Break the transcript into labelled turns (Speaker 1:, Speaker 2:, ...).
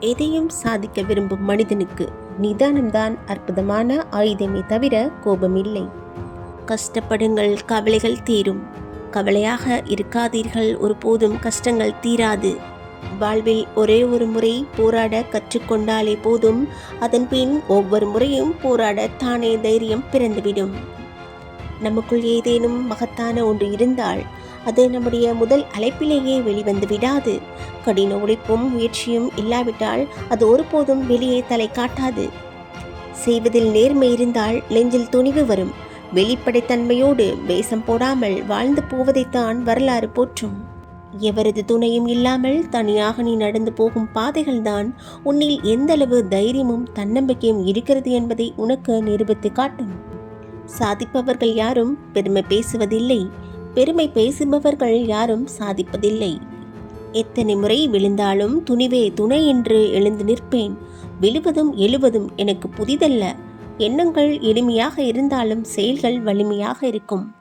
Speaker 1: எதையும் சாதிக்க விரும்பும் மனிதனுக்கு நிதானம்தான் அற்புதமான ஆயுதமே தவிர கோபமில்லை. கஷ்டப்படுங்கள் கவலைகள் தீரும். கவலையாக இருக்காதீர்கள் ஒருபோதும் கஷ்டங்கள் தீராது. வாழ்வில் ஒரே ஒரு முறை போராட கற்றுக்கொண்டாலே போதும். அதன் பின் ஒவ்வொரு முறையும் போராட தானே தைரியம் பிறந்துவிடும். நமக்குள் ஏதேனும் மகத்தான ஒன்று இருந்தால் அது நம்முடைய முதல் அழைப்பிலேயே வெளிவந்து விடாது. கடின உழைப்பும் முயற்சியும் இல்லாவிட்டால் அது ஒருபோதும் வெளியே தலை காட்டாது. செய்வதில் நேர்மை இருந்தால் நெஞ்சில் துணிவு வரும். வெளிப்படைத்தன்மையோடு வேஷம் போடாமல் வாழ்ந்து போவதைத்தான் வரலாறு போற்றும். எவரது துணையும் இல்லாமல் தனியாக நீ நடந்து போகும் பாதைகள்தான் உன்னில் எந்தளவு தைரியமும் தன்னம்பிக்கையும் இருக்கிறது என்பதை உனக்கு நிரூபித்து காட்டும். சாதிப்பவர்கள் யாரும் பெருமை பேசுவதில்லை. பெருமை பேசுபவர்கள் யாரும் சாதிப்பதில்லை. எத்தனை முறை விழுந்தாலும் துணிவே துணை என்று எழுந்து நிற்பேன். விழுவதும் எழுவதும் எனக்கு புதிதல்ல. எண்ணங்கள் எளிமையாக இருந்தாலும் செயல்கள் வலிமையாக இருக்கும்.